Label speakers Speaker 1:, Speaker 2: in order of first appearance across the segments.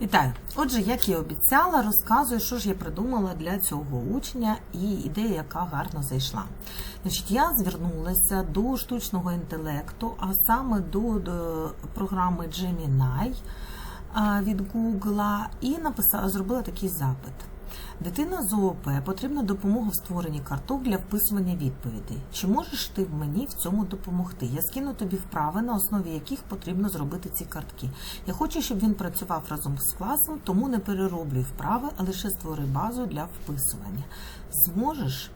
Speaker 1: Вітаю! Отже, як і обіцяла, розказую, що ж я придумала для цього учня, і ідея, яка гарно зайшла. Значить, я звернулася до штучного інтелекту, а саме до, до програми Gemini від Google, і написала, зробила такий запит. Дитина з ООП потрібна допомога в створенні карток для вписування відповідей. Чи можеш ти мені в цьому допомогти? Я скину тобі вправи, на основі яких потрібно зробити ці картки. Я хочу, щоб він працював разом з класом, тому не перероблюй вправи, а лише створи базу для вписування. Зможеш?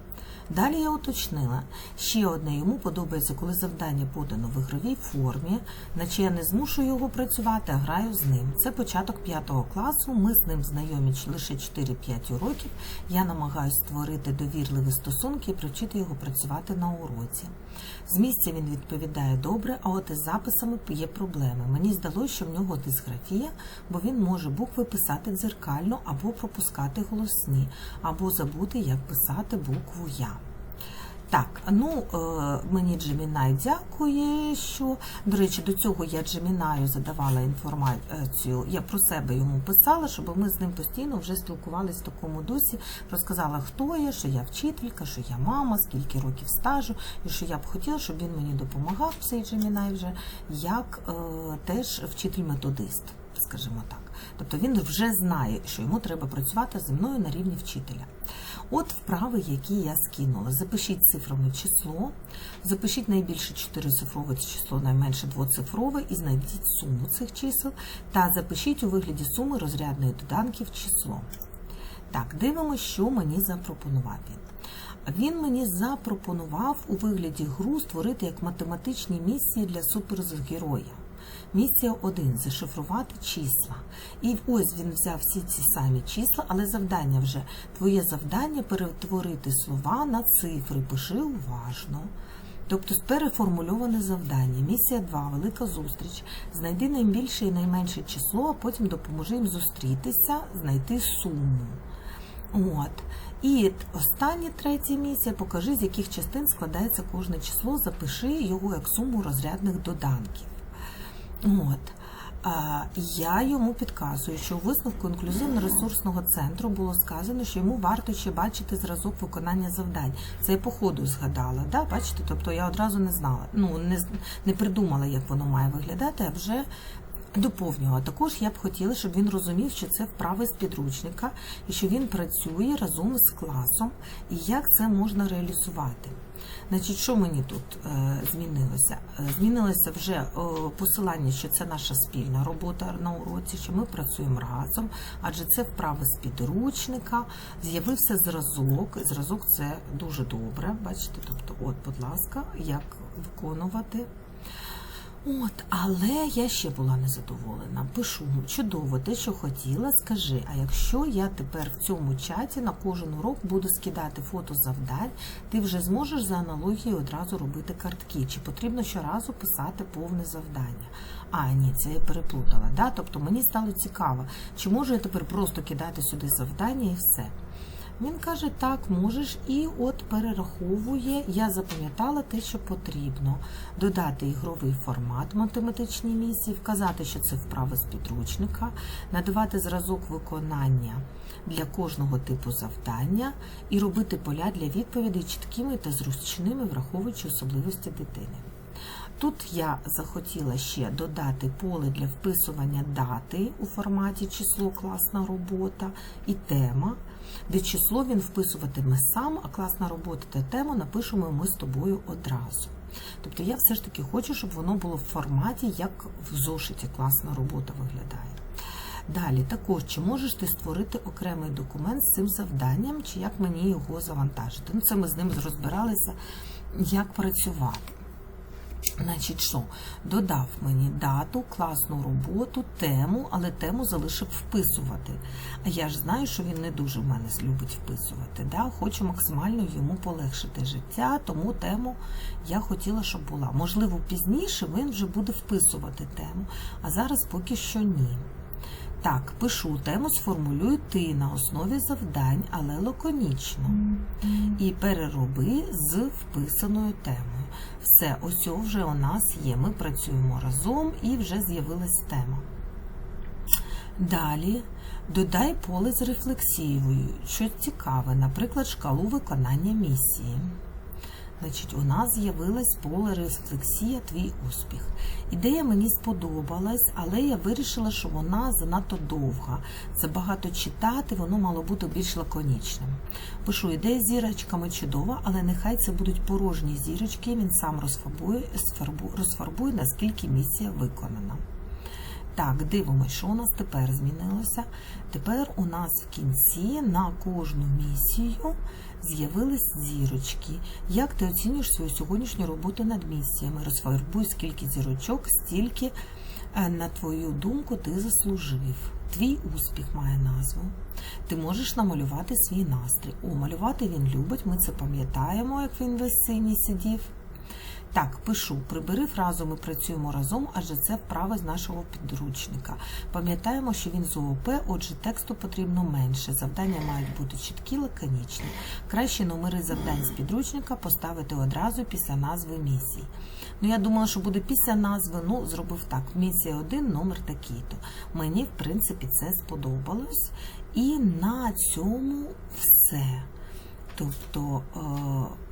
Speaker 1: Далі я уточнила. Ще одне йому подобається, коли завдання подано в ігровій формі, наче я не змушую його працювати, а граю з ним. Це початок 5 класу. Ми з ним знайомі лише 4-5 уроків. Я намагаюся створити довірливі стосунки і привчити його працювати на уроці. З місця він відповідає добре, а от із записами є проблеми. Мені здалося, що в нього дисграфія, бо він може букви писати дзеркально або пропускати голосні, або забути, як писати букву Я. Так, ну е, мені Джемінай дякує, що до речі, до цього я Джемінаю задавала інформацію. Я про себе йому писала, щоб ми з ним постійно вже спілкувалися в такому дусі. Розказала, хто я, що я вчителька, що я мама, скільки років стажу, і що я б хотіла, щоб він мені допомагав цей Джемінай вже як е, теж вчитель-методист, скажімо так. Тобто він вже знає, що йому треба працювати зі мною на рівні вчителя. От вправи, які я скинула. Запишіть цифрами число, запишіть найбільше чотирицифрове число, найменше двоцифрове і знайдіть суму цих чисел, та запишіть у вигляді суми розрядних доданків число. Так, дивимося, що мені запропонував він. Він мені запропонував у вигляді гру створити як математичні місії для супергероя. Місія 1 зашифрувати числа. І ось він взяв всі ці самі числа, але завдання вже твоє завдання перетворити слова на цифри. Пиши уважно. Тобто переформульоване завдання. Місія 2. Велика зустріч. Знайди найбільше і найменше число, а потім допоможи їм зустрітися, знайти суму. От. І остання третя місія покажи, з яких частин складається кожне число, запиши його як суму розрядних доданків. От. Я йому підказую, що у висновку інклюзивно-ресурсного центру було сказано, що йому варто ще бачити зразок виконання завдань. Це я по ходу згадала. Да? Бачите, тобто я одразу не знала, ну не, не придумала, як воно має виглядати, а вже доповнювала. Також я б хотіла, щоб він розумів, що це вправи з підручника і що він працює разом з класом, і як це можна реалізувати. Значить, що мені тут е, змінилося? Е, змінилося вже посилання, що це наша спільна робота на уроці, що ми працюємо разом, адже це вправи з підручника. З'явився зразок. Зразок це дуже добре. Бачите, тобто, от, будь ласка, як виконувати. От, але я ще була незадоволена. Пишу чудово, те, що хотіла, скажи. А якщо я тепер в цьому чаті на кожен урок буду скидати фото завдань, ти вже зможеш за аналогією одразу робити картки? Чи потрібно щоразу писати повне завдання? А, ні, це я переплутала. Да? Тобто мені стало цікаво, чи можу я тепер просто кидати сюди завдання і все. Він каже, так, можеш, і от перераховує, я запам'ятала те, що потрібно. Додати ігровий формат математичній місії, вказати, що це вправи з підручника, надавати зразок виконання для кожного типу завдання і робити поля для відповідей чіткими та зручними, враховуючи особливості дитини. Тут я захотіла ще додати поле для вписування дати у форматі число, класна робота і тема, де число він вписуватиме сам, а класна робота та тему напишемо ми з тобою одразу. Тобто я все ж таки хочу, щоб воно було в форматі, як в зошиті класна робота виглядає. Далі, також, чи можеш ти створити окремий документ з цим завданням, чи як мені його завантажити? Ну, Це ми з ним розбиралися, як працювати. Значить, що? Додав мені дату, класну роботу, тему, але тему залишив вписувати. А я ж знаю, що він не дуже в мене любить вписувати. Да? Хочу максимально йому полегшити життя, тому тему я хотіла, щоб була. Можливо, пізніше він вже буде вписувати тему, а зараз поки що ні. Так, пишу тему, сформулюй ти на основі завдань, але лаконічно. І перероби з вписаною темою. Все, ось вже у нас є. Ми працюємо разом і вже з'явилась тема. Далі додай поле з рефлексією, щось цікаве, наприклад, шкалу виконання місії. Значить, у нас з'явилось поле рефлексія Твій успіх. Ідея мені сподобалась, але я вирішила, що вона занадто довга. Забагато читати, воно мало бути більш лаконічним. Пишу, ідея з зірочками чудова, але нехай це будуть порожні зірочки, він сам розфарбує, розфарбує, наскільки місія виконана. Так, дивимося, що у нас тепер змінилося. Тепер у нас в кінці на кожну місію з'явились зірочки. Як ти оцінюєш свою сьогоднішню роботу над місіями? Розфарбуй скільки зірочок, стільки, е, на твою думку, ти заслужив. Твій успіх має назву. Ти можеш намалювати свій настрій. О, малювати він любить, ми це пам'ятаємо, як він весь синій сидів. Так, пишу, прибери фразу, ми працюємо разом, адже це вправа з нашого підручника. Пам'ятаємо, що він з ООП, отже, тексту потрібно менше. Завдання мають бути чіткі, лаконічні. Кращі номери завдань з підручника поставити одразу після назви місії. Ну, я думала, що буде після назви, ну, зробив так. Місія 1, номер такий-то. Мені, в принципі, це сподобалось. І на цьому все. Тобто е,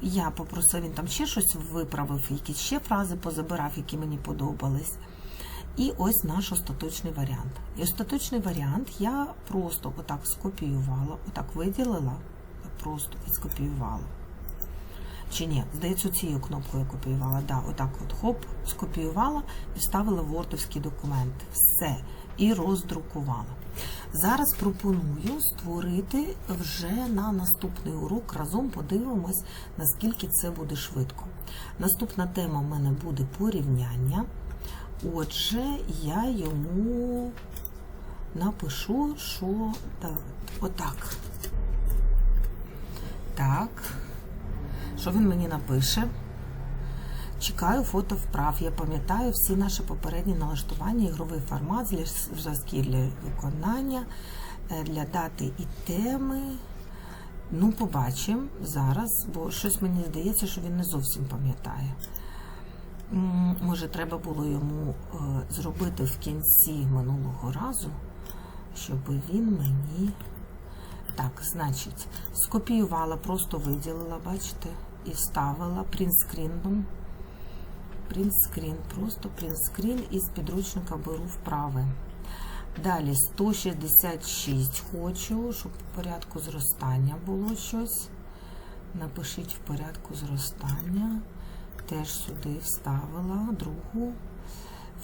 Speaker 1: я попросив, він там ще щось виправив, якісь ще фрази позабирав, які мені подобались. І ось наш остаточний варіант. І остаточний варіант я просто отак скопіювала, отак виділила, просто і скопіювала. Чи ні, здається, цією кнопкою я копіювала. Да, отак от хоп, скопіювала і вставила в вордовський документ. Все. І роздрукувала. Зараз пропоную створити вже на наступний урок. Разом подивимось, наскільки це буде швидко. Наступна тема в мене буде порівняння. Отже, я йому напишу, що так, отак. Так. Що він мені напише? Чекаю фото вправ. Я пам'ятаю всі наші попередні налаштування, ігровий формат, зразки для виконання, е, для дати і теми. Ну, побачимо зараз, бо щось мені здається, що він не зовсім пам'ятає. Може, треба було йому е, зробити в кінці минулого разу, щоб він мені. Так, значить, скопіювала, просто виділила, бачите, і вставила принтскріном. Принтскрін, просто принтскрін із підручника беру вправи. Далі 166 хочу, щоб в порядку зростання було щось. Напишіть в порядку зростання. Теж сюди вставила другу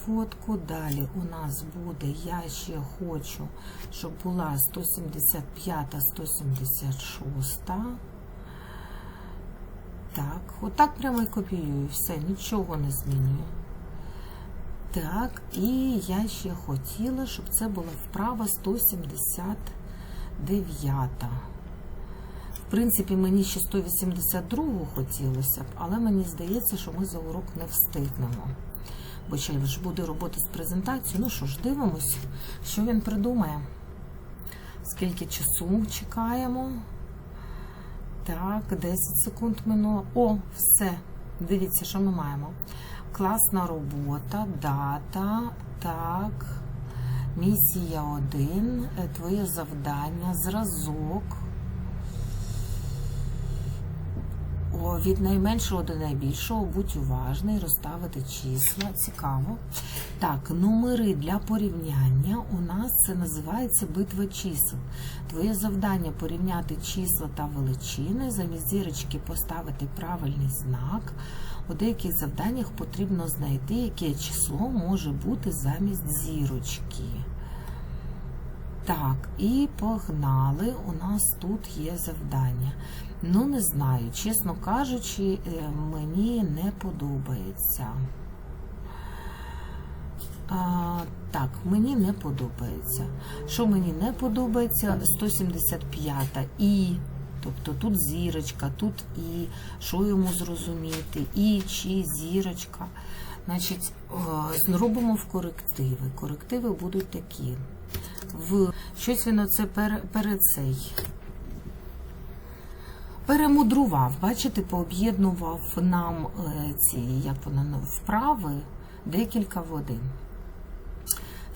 Speaker 1: фотку. Далі у нас буде, я ще хочу, щоб була 175, 176. Так, отак прямо і копіюю. Все, нічого не змінюю. Так, і я ще хотіла, щоб це була вправа 179. В принципі, мені ще 182 хотілося б, але мені здається, що ми за урок не встигнемо. Бо ще ж буде робота з презентацією. Ну що ж, дивимось, що він придумає. Скільки часу чекаємо? Так, 10 секунд минуло. О, все. Дивіться, що ми маємо. Класна робота, дата, так. Місія 1, твоє завдання, зразок. Від найменшого до найбільшого будь уважний, розставити числа. Цікаво. Так, номери для порівняння у нас це називається битва чисел. Твоє завдання порівняти числа та величини, замість зірочки поставити правильний знак. У деяких завданнях потрібно знайти, яке число може бути замість зірочки. Так, і погнали. У нас тут є завдання. Ну, не знаю, чесно кажучи, мені не подобається. А, Так, мені не подобається. Що мені не подобається? 175-та і. Тобто тут зірочка, тут і, що йому зрозуміти, і чи зірочка. Значить, зробимо в корективи. Корективи будуть такі. В щось він оце перед цей перемудрував, бачите, пооб'єднував нам ці, як вона вправи, декілька в один.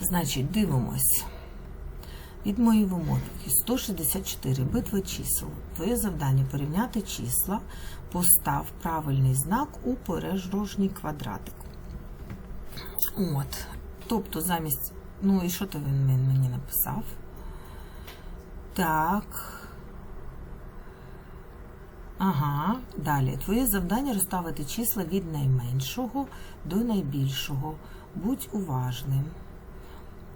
Speaker 1: Значить, дивимось. Від моєї вимоги 164. Битва чисел. Твоє завдання порівняти числа. Постав правильний знак у порожній квадратик. От. Тобто замість. Ну і що то він мені написав? Так. Ага, далі. Твоє завдання розставити числа від найменшого до найбільшого. Будь уважним.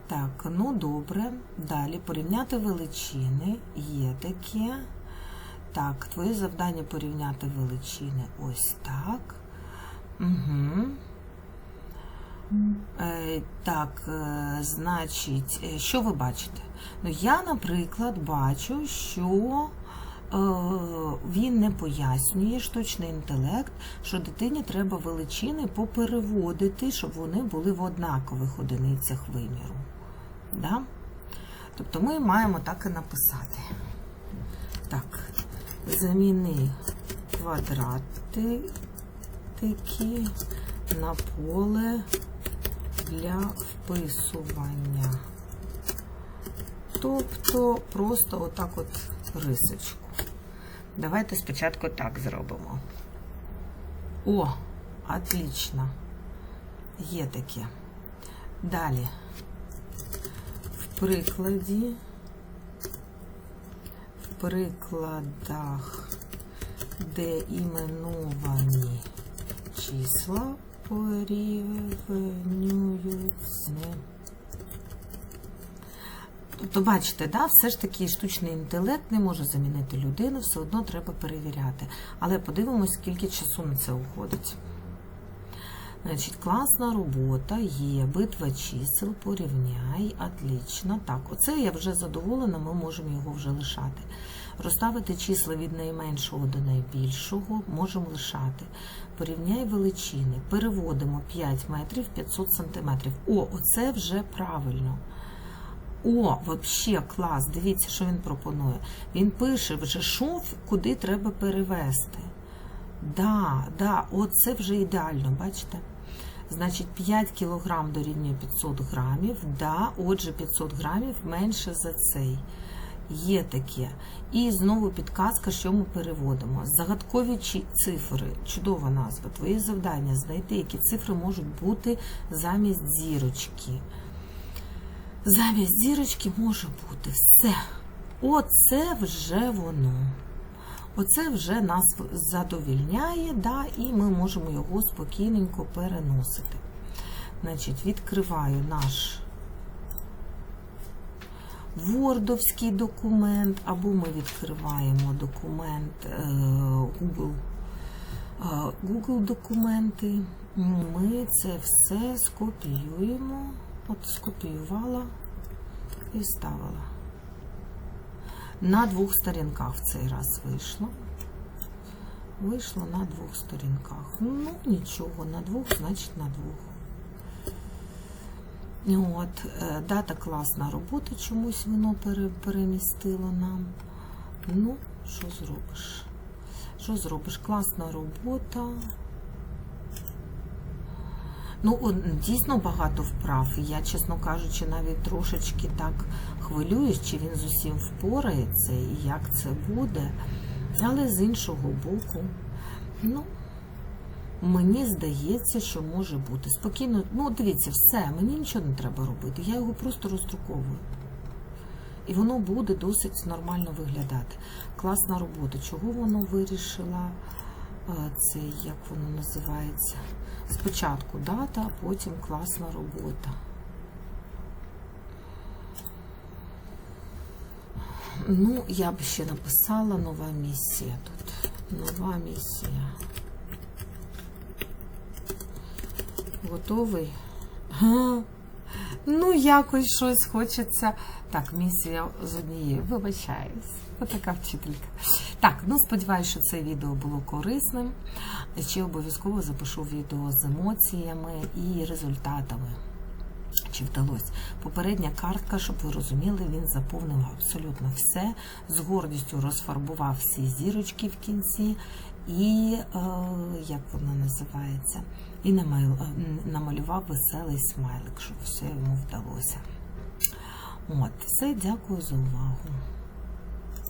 Speaker 1: Так, ну добре. Далі порівняти величини. Є таке. Так, твоє завдання порівняти величини ось так. Угу. Е, так, е, значить, е, що ви бачите? Ну, я, наприклад, бачу, що він не пояснює штучний інтелект, що дитині треба величини попереводити, щоб вони були в однакових одиницях виміру. Да? Тобто ми маємо так і написати. Так, заміни квадрати такі на поле для вписування. Тобто просто отак от рисочку. Давайте спочатку так зробимо. О, отлично. Є таке. Далі. В прикладі, в прикладах, де іменовані числа порівнюються. Тобто, бачите, да, все ж таки штучний інтелект не може замінити людину, все одно треба перевіряти. Але подивимось, скільки часу на це уходить. Значить, класна робота є, битва чисел, порівняй, отлично. Так, оце я вже задоволена, ми можемо його вже лишати. Розставити числа від найменшого до найбільшого можемо лишати. Порівняй величини. Переводимо 5 метрів 500 сантиметрів. О, оце вже правильно. О, взагалі клас, дивіться, що він пропонує. Він пише вже шов, куди треба перевести. Да, да, оце вже ідеально, бачите? Значить, 5 кг дорівнює 500 грамів. Да, отже, 500 грамів менше за цей. Є таке. І знову підказка, що ми переводимо. Загадкові цифри, чудова назва. Твоє завдання знайти, які цифри можуть бути замість зірочки. Замість зірочки може бути все. Оце вже воно. Оце вже нас задовільняє, да, і ми можемо його спокійненько переносити. Значить, відкриваю наш вордовський документ, або ми відкриваємо документ Google, Google документи. Ми це все скопіюємо. От скопіювала і ставила. На двох сторінках в цей раз вийшло. Вийшло на двох сторінках. Ну, нічого, на двох, значить на двох. От, Дата класна робота, чомусь воно перемістило нам. Ну, що зробиш? Що зробиш? Класна робота. Ну, дійсно багато вправ. Я, чесно кажучи, навіть трошечки так хвилююсь, чи він з усім впорається і як це буде. Але з іншого боку, ну, мені здається, що може бути. Спокійно, ну, дивіться, все, мені нічого не треба робити. Я його просто роздруковую. І воно буде досить нормально виглядати. Класна робота. Чого воно вирішила? Це, як воно називається? Спочатку дата, потім класна робота. Ну, я б ще написала нова місія тут. Нова місія. Готовий? Га. Ну, якось щось хочеться. Так, місія з однієї. Вибачаюсь. Така вчителька. Так, ну сподіваюся, що це відео було корисним. Ще обов'язково запишу відео з емоціями і результатами. Чи вдалося? Попередня картка, щоб ви розуміли, він заповнив абсолютно все, з гордістю розфарбував всі зірочки в кінці, і, е, як воно називається, і намалював веселий смайлик, щоб все йому вдалося. От, все, дякую за увагу.